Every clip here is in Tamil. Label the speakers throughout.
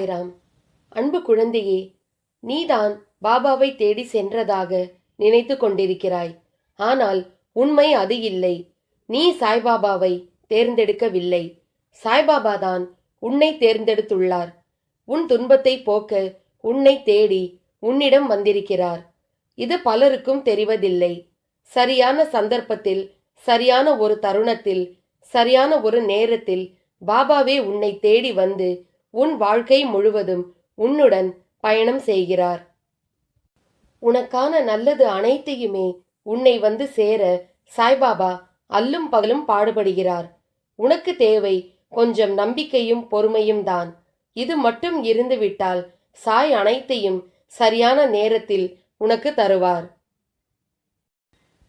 Speaker 1: சாய்ராம் அன்பு குழந்தையே நீதான் பாபாவை தேடி சென்றதாக நினைத்து கொண்டிருக்கிறாய். ஆனால் உண்மை அது இல்லை. நீ சாய்பாபாவை தேர்ந்தெடுக்கவில்லை. சாய்பாபா தான் உன்னை தேர்ந்தெடுத்துள்ளார். உன் துன்பத்தை போக்க உன்னை தேடி உன்னிடம் வந்திருக்கிறார். இது பலருக்கும் தெரிவதில்லை. சரியான சந்தர்ப்பத்தில் சரியான ஒரு தருணத்தில் சரியான ஒரு நேரத்தில் பாபாவே உன்னை தேடி வந்து உன் வாழ்க்கை முழுவதும் உன்னுடன் பயணம் செய்கிறார். உனக்கான நல்லது அனைத்தையுமே உன்னை வந்து சேர சாய்பாபா அல்லும் பகலும் பாடுபடுகிறார். உனக்கு தேவை கொஞ்சம் நம்பிக்கையும் பொறுமையும் தான். இது மட்டும் இருந்துவிட்டால் சாய் அனைத்தையும் சரியான நேரத்தில் உனக்கு தருவார்.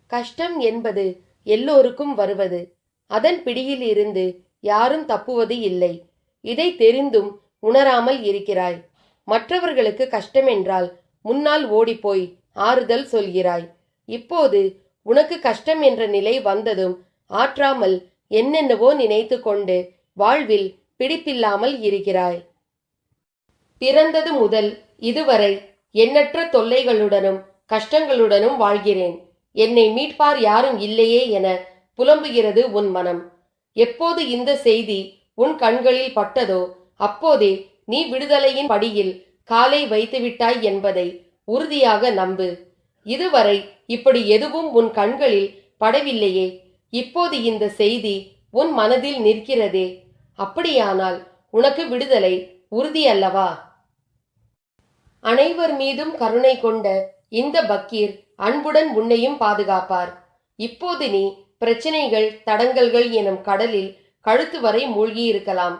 Speaker 1: கஷ்டம் என்பது எல்லோருக்கும் வருவது. அதன் பிடியில் இருந்து யாரும் தப்புவது இல்லை. இதை தெரிந்தும் உணராமல் இருக்கிறாய். மற்றவர்களுக்கு கஷ்டம் என்றால் முன்னால் ஓடிப்போய் ஆறுதல் சொல்கிறாய். இப்போது உனக்கு கஷ்டம் என்ற நிலை வந்ததும் ஆற்றாமல் என்னென்னவோ நினைத்து கொண்டு வாழ்வில் பிடிப்பில்லாமல் இருக்கிறாய். பிறந்தது முதல் இதுவரை எண்ணற்ற தொல்லைகளுடனும் கஷ்டங்களுடனும் வாழ்கிறேன். என்னை மீட்பார் யாரும் இல்லையே என புலம்புகிறது உன் மனம். எப்போது இந்த செய்தி உன் கண்களில் பட்டதோ? அப்போதே நீ விடுதலையின் படியில் காலை வைத்துவிட்டாய் என்பதை உறுதியாக நம்பு. இதுவரை இப்படி எதுவும் உன் கண்களில் படவில்லையே. இப்போது இந்த செய்தி உன் மனதில் நிற்கிறதே. அப்படியானால் உனக்கு விடுதலை உறுதி அல்லவா? அனைவர் மீதும் கருணை கொண்ட இந்த பக்கீர் அன்புடன் உன்னையும் பாதுகாப்பார். இப்போது நீ பிரச்சனைகள் தடங்கல்கள் எனும் கடலில் கழுத்து வரை மூழ்கியிருக்கலாம்.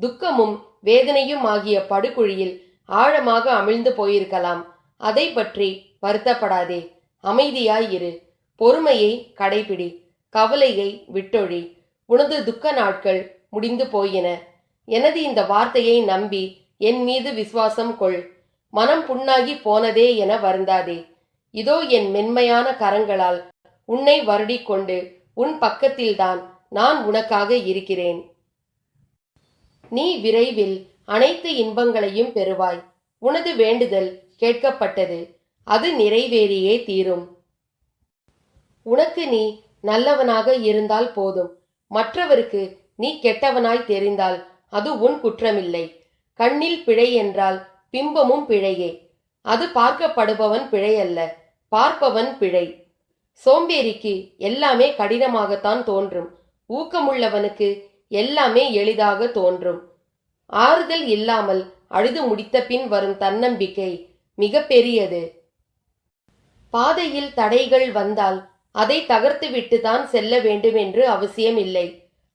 Speaker 1: துக்கமும் வேதனையும் ஆகிய படுகுழியில் ஆழமாக அமிழ்ந்து போயிருக்கலாம். அதை பற்றி வருத்தப்படாதே. அமைதியாய் இரு. பொறுமையை கடைபிடி. கவலையை விட்டொழி. உனது துக்க நாட்கள் முடிந்து போயின. எனது இந்த வார்த்தையை நம்பி என் மீது விசுவாசம் கொள். மனம் புண்ணாகி போனதே என வருந்தாதே. இதோ என் மென்மையான கரங்களால் உன்னை வருடிக்கொண்டு உன் பக்கத்தில்தான் நான் உனக்காக இருக்கிறேன். நீ விரைவில் அனைத்து இன்பங்களையும் பெறுவாய். உனது வேண்டுதல் கேட்கப்பட்டது. அது நிறைவேறியே தீரும். உனக்கு நீ நல்லவனாக இருந்தால் போதும். மற்றவருக்கு நீ கெட்டவனாய் தெரிந்தால் அது உன் குற்றமில்லை. கண்ணில் பிழை என்றால் பிம்பமும் பிழையே. அது பார்க்கப்படுபவன் பிழை அல்ல பார்ப்பவன் பிழை. சோம்பேறிக்கு எல்லாமே கடினமாகத்தான் தோன்றும். ஊக்கமுள்ளவனுக்கு எல்லாமே எளிதாக தோன்றும். ஆறுதல் இல்லாமல் அழுது முடித்த பின் வரும் தன்னம்பிக்கை மிக பெரியது பாதையில் தடைகள் வந்தால் அதை தகர்த்துவிட்டு தான் செல்ல வேண்டும் என்று அவசியம் இல்லை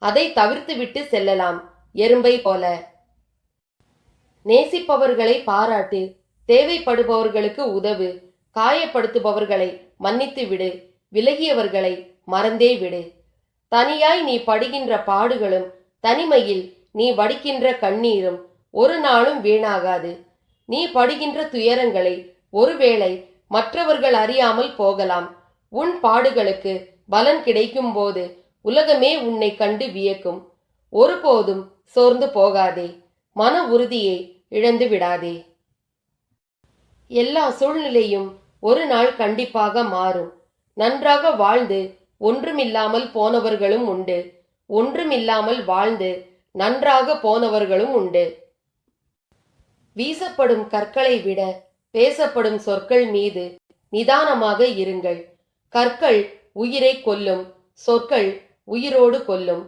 Speaker 1: அதை தவிர்த்துவிட்டு செல்லலாம் எறும்பை போல. நேசிப்பவர்களை பாராட்டு தேவைப்படுபவர்களுக்கு உதவு காயப்படுத்துபவர்களை மன்னித்து விடு விலகியவர்களை மறந்தே விடு. தனியாய் நீ படுகின்ற பாடுகளும் தனிமையில் நீ வடிக்கின்ற கண்ணீரும் ஒரு நாளும் வீணாகாது. நீ படுகின்ற துயரங்களை ஒருவேளை மற்றவர்கள் அறியாமல் போகலாம். உன் பாடுகளுக்கு பலன் கிடைக்கும் போது உலகமே உன்னை கண்டு வியக்கும். ஒருபோதும் சோர்ந்து போகாதே மன உறுதியை இழந்து விடாதே. எல்லா சூழ்நிலையும் ஒரு நாள் கண்டிப்பாக மாறும். நன்றாக வாழ்ந்து ஒன்றுமில்லாமல் போனவர்களும் உண்டு. ஒன்றுமில்லாமல் வாழ்ந்து நன்றாக போனவர்களும் உண்டு. வீசப்படும் கற்களை விட பேசப்படும் சொற்கள் மீது நிதானமாக இருங்கள். கற்கள் உயிரை கொல்லும் சொற்கள் உயிரோடு கொல்லும்.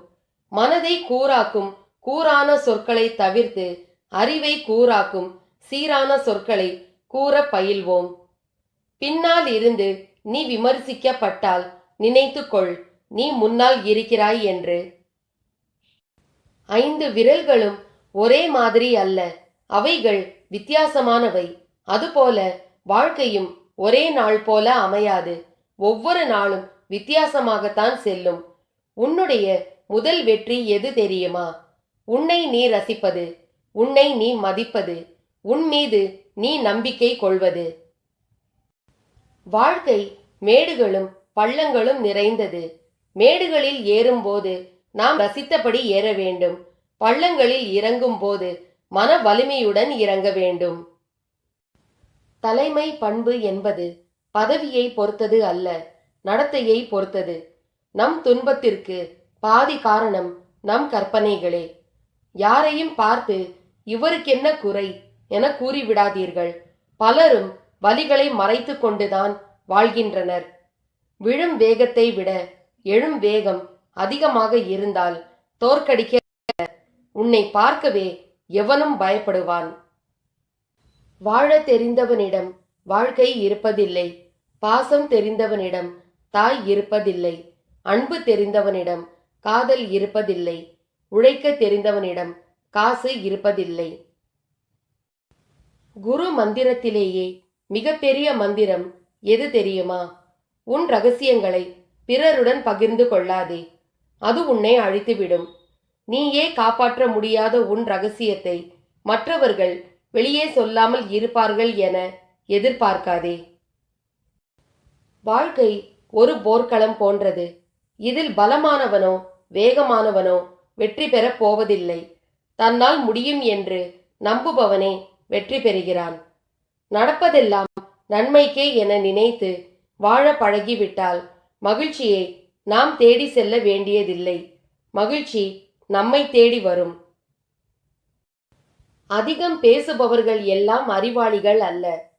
Speaker 1: மனதை கூறாக்கும் கூறான சொற்களை தவிர்த்து அறிவை கூறாக்கும் சீரான சொற்களை கூற பயில்வோம். பின்னால் இருந்து நீ விமர்சிக்கப்பட்டால் நினைத்துக்கொள் நீ முன்னால் இருக்கிறாய் என்று. ஐந்து விரல்களும் ஒரே மாதிரி அல்ல அவைகள் வித்தியாசமானவை. அதுபோல வாழ்க்கையும் ஒரே நாள் போல அமையாது ஒவ்வொரு நாளும் வித்தியாசமாகத்தான் செல்லும். உன்னுடைய முதல் வெற்றி எது தெரியுமா? உன்னை நீ ரசிப்பது உன்னை நீ மதிப்பது உன் மீது நீ நம்பிக்கை கொள்வது. வாழ்க்கை மேடுகளும் பள்ளங்களும் நிறைந்தது. மேடுகளில் ஏறும்போது நாம் ரசித்தபடி ஏற வேண்டும். பள்ளங்களில் இறங்கும் போது மன வலிமையுடன் இறங்க வேண்டும். தலைமை பண்பு என்பது பதவியை பொறுத்தது அல்ல நடத்தையை பொறுத்தது. நம் துன்பத்திற்கு பாதி காரணம் நம் கற்பனைகளே. யாரையும் பார்த்து இவருக்கென்ன குறை என கூறிவிடாதீர்கள். பலரும் வலிகளை மறைத்து கொண்டுதான் வாழ்கின்றனர். விழும் வேகத்தை விட எழும் வேகம் அதிகமாக இருந்தால் தோற்கடிக்க உன்னை பார்க்கவே எவனும் பயப்படுவான். வாழ தெரிந்தவனிடம் வாழ்க்கை இருப்பதில்லை பாசம் தெரிந்தவனிடம் தாய் இருப்பதில்லை அன்பு தெரிந்தவனிடம் காதல் இருப்பதில்லை உழைக்க தெரிந்தவனிடம் காசு இருப்பதில்லை. குரு மந்திரத்திலேயே மிகப்பெரிய மந்திரம் எது தெரியுமா? உன் ரகசியங்களை பிறருடன் பகிர்ந்து கொள்ளாதே. அது உன்னை அழித்துவிடும். நீயே காப்பாற்ற முடியாத உன் ரகசியத்தை மற்றவர்கள் வெளியே சொல்லாமல் இருப்பார்கள் என எதிர்பார்க்காதே. வாழ்க்கை ஒரு போர்க்களம் போன்றது. இதில் பலமானவனோ வேகமானவனோ வெற்றி பெறப் போவதில்லை. தன்னால் முடியும் என்று நம்புபவனே வெற்றி பெறுகிறான். நடப்பதெல்லாம் நன்மைக்கே என நினைத்து வாழ பழகிவிட்டால் மகிழ்ச்சியை நாம் தேடி செல்ல வேண்டியதில்லை. மகிழ்ச்சி நம்மை தேடி வரும். அதிகம் பேசுபவர்கள் எல்லாம் அறிவாளிகள் அல்ல.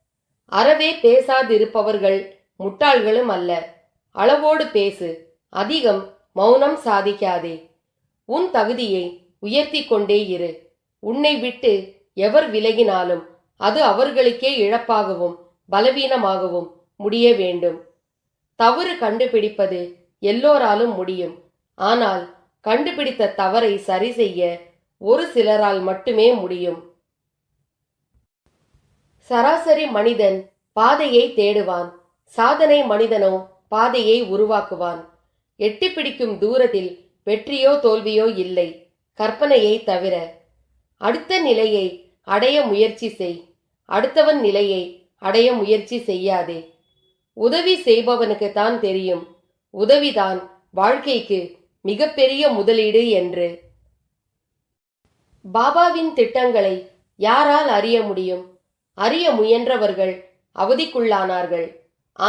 Speaker 1: அறவே பேசாதிருப்பவர்கள் முட்டாள்களும் அல்ல. அளவோடு பேசு அதிகம் மௌனம் சாதிக்காதே. உன் தகுதியை உயர்த்தி கொண்டே இரு. உன்னை விட்டு எவர் விலகினாலும் அது அவர்களுக்கே இழப்பாகவும் பலவீனமாகவும் முடிய வேண்டும். தவறு கண்டுபிடிப்பது எல்லோராலும் முடியும். ஆனால் கண்டுபிடித்த தவறை சரி செய்ய ஒரு சிலரால் மட்டுமே முடியும். சராசரி மனிதன் பாதையை தேடுவான். சாதனை மனிதனோ பாதையை உருவாக்குவான். எட்டி பிடிக்கும் தூரத்தில் வெற்றியோ தோல்வியோ இல்லை. கற்பனையை தவிர. அடுத்த நிலையை அடைய முயற்சி செய். அடுத்தவன் நிலையை அடைய முயற்சி செய்யாதே. உதவி செய்பவனுக்கு தான் தெரியும். உதவிதான் வாழ்க்கைக்கு மிகப்பெரிய முதலீடு என்று. பாபாவின் திட்டங்களை யாரால் அறிய முடியும்? அறிய முயன்றவர்கள் அவதிக்குள்ளானார்கள்.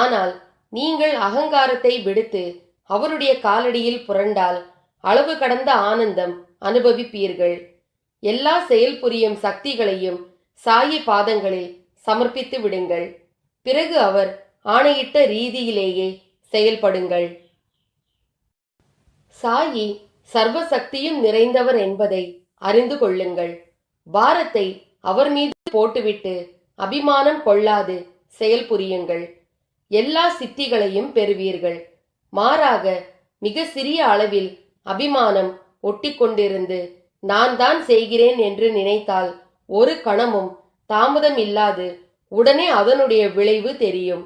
Speaker 1: ஆனால் நீங்கள் அகங்காரத்தை விடுத்து அவருடைய காலடியில் புரண்டால் அளவு கடந்த ஆனந்தம் அனுபவிப்பீர்கள். எல்லா செயல் புரியும் சக்திகளையும் சாயி பாதங்களில் சமர்ப்பித்து விடுங்கள். பிறகு அவர் ஆணையிட்ட ரீதியிலேயே செயல்படுங்கள். சாயி சர்வசக்தியும் நிறைந்தவர் என்பதை அறிந்து கொள்ளுங்கள். பாரத்தை அவர் மீது போட்டுவிட்டு அபிமானம் கொள்ளாது செயல்புரியுங்கள் எல்லா சித்திகளையும் பெறுவீர்கள். மாறாக மிக சிறிய அளவில் அபிமானம் ஒட்டிக்கொண்டிருந்து நான் தான் செய்கிறேன் என்று நினைத்தால் ஒரு கணமும் தாமதம் இல்லாது உடனே அதனுடைய விளைவு தெரியும்.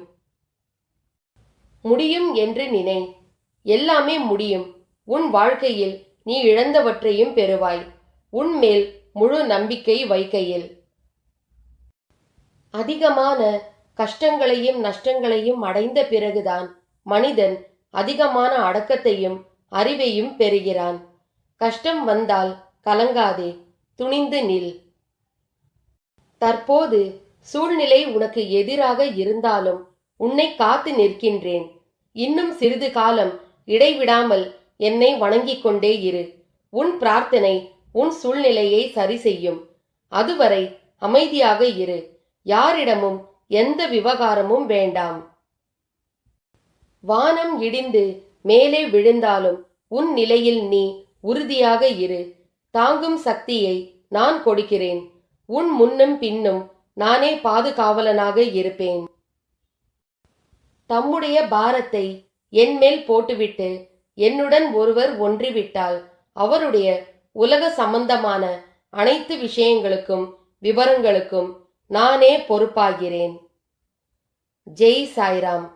Speaker 1: முடியும் என்று நினை. எல்லாமே முடியும். உன் வாழ்க்கையில் நீ இழந்தவற்றையும் பெறுவாய். உன்மேல் முழு நம்பிக்கை வைக்கையில். அதிகமான கஷ்டங்களையும் நஷ்டங்களையும் அடைந்த பிறகுதான் மனிதன் அதிகமான அடக்கத்தையும் அறிவையும் பெறுகிறான். கஷ்டம் வந்தால் கலங்காதே துணிந்து நில். தற்போது சூழ்நிலை உனக்கு எதிராக இருந்தாலும் உன்னை காத்து நிற்கின்றேன். இன்னும் சிறிது காலம் இடைவிடாமல் என்னை வணங்கிக் கொண்டே இரு. உன் பிரார்த்தனை உன் சூழ்நிலையை சரி செய்யும். அதுவரை அமைதியாக இரு. யாரிடமும் எந்த விவகாரமும் வேண்டாம். வானம் இடிந்து மேலே விழுந்தாலும் உன் நிலையில் நீ உறுதியாக இரு. தாங்கும் சக்தியை நான் கொடுக்கிறேன். உன் முன்னும் பின்னும் நானே பாதுகாவலனாக இருப்பேன். தம்முடைய பாரத்தை என்மேல் போட்டுவிட்டு என்னுடன் ஒருவர் ஒன்றிவிட்டால் அவருடைய உலக சம்பந்தமான அனைத்து விஷயங்களுக்கும் விவரங்களுக்கும் நானே பொறுப்பாகிறேன். ஜெய் சாய்ராம்.